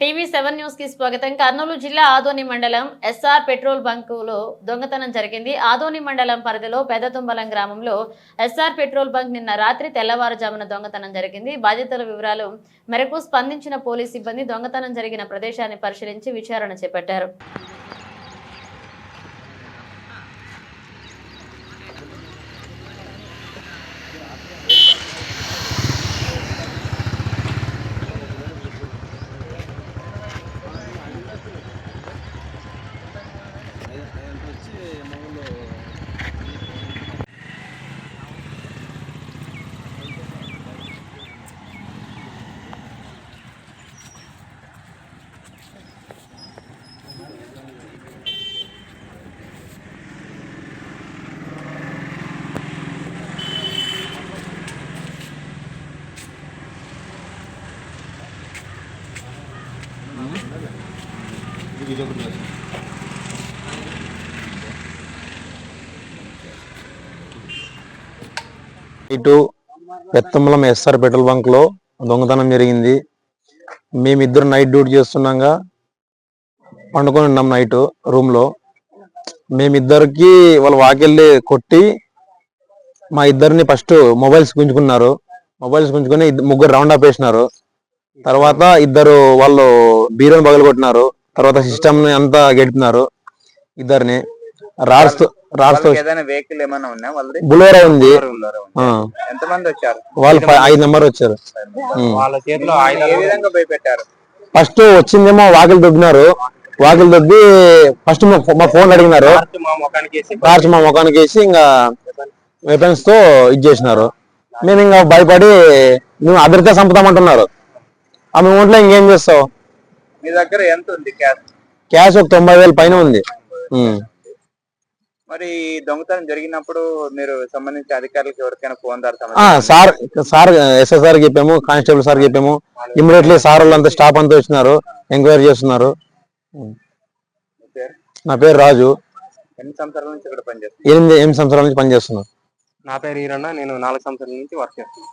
TV seven న్యూస్కి స్వాగతం. కర్నూలు జిల్లా ఆదోని మండలం ఎస్ఆర్ పెట్రోల్ బంకులో దొంగతనం జరిగింది. ఆదోని మండలం పరిధిలో పెద్దతుంబలం గ్రామంలో ఎస్ఆర్ పెట్రోల్ బంక్ నిన్న రాత్రి తెల్లవారుజామున దొంగతనం జరిగింది. బాధితుల వివరాలు మేరకు స్పందించిన పోలీస్ సిబ్బంది దొంగతనం జరిగిన ప్రదేశాన్ని పరిశీలించి విచారణ చేపట్టారు. ఇటు పెత్తమలం ఎస్ఆర్ పెట్రోల్ బంక్లో దొంగతనం జరిగింది. మేమిద్దరు నైట్ డ్యూటీ చేస్తున్నాగా పండుకొని ఉన్నాం నైట్ రూమ్లో మేమిద్దరికి వాళ్ళు వాకెళ్ళి కొట్టి మా ఇద్దరిని ఫస్ట్ మొబైల్స్ గుంజుకున్నారు. మొబైల్స్ గుంజుకొని ముగ్గురు రౌండ్ అప్ వేసినారు. తర్వాత ఇద్దరు వాళ్ళు బీరోని పగలు కొట్టినారు తర్వాత సిస్టమ్ని అంతా గడిపినారు ఇద్దరిని. రాడ్స్తో రాడ్స్తో వాళ్ళకి ఏదైనా వెహికల్ ఏమైనా ఉన్నాయా వాళ్ళది? బులోరా ఉంది. ఉన్నారు. ఆ, ఎంత మంది వచ్చారు? వాళ్ళు ఐదు నెంబర్ వచ్చారు. ఉమ్. వాళ్ళ చేతిలో ఏ విధంగా భయపెట్టారు? ఫస్ట్ వచ్చిందేమో వాకిలు దొబ్బినారు. వాకిలు దొబ్బి ఫస్ట్ మా ఫోన్ అడిగినారు. మా ముఖానికి వేసి టార్చ్ మా ముఖానికి వేసి ఇంకా వెపన్స్తో ఇది చేసినారు. మేము ఇంకా భయపడి మేము అదరితే చంపుతామంటున్నారు ఆమె ఒంట్లో ఇంకేం చేస్తావు? మీ దగ్గర ఎంత ఉంది క్యాష్? క్యాష్ ఒక తొంభై వేలు పైన ఉంది. మరి దొంగతనం జరిగినప్పుడు మీరు సంబంధించిన అధికారులకు ఎవరికైనా phone sir sir SI sir చెప్పాము కానిస్టేబుల్ సార్ చెప్పాము. ఇమ్మీడియట్లీ సార్ వాళ్ళంతా స్టాఫ్ అంతా వచ్చినారు ఎంక్వైరీ చేస్తున్నారు. నా పేరు రాజు. ఎన్ని సంవత్సరాల నుంచి ఇక్కడ పనిచేస్తారు ఎనిమిది ఎనిమిది సంవత్సరాల నుంచి పనిచేస్తున్నాను నా పేరు ఈరన్న నేను నాలుగు సంవత్సరాల నుంచి వర్క్ చేస్తున్నాను.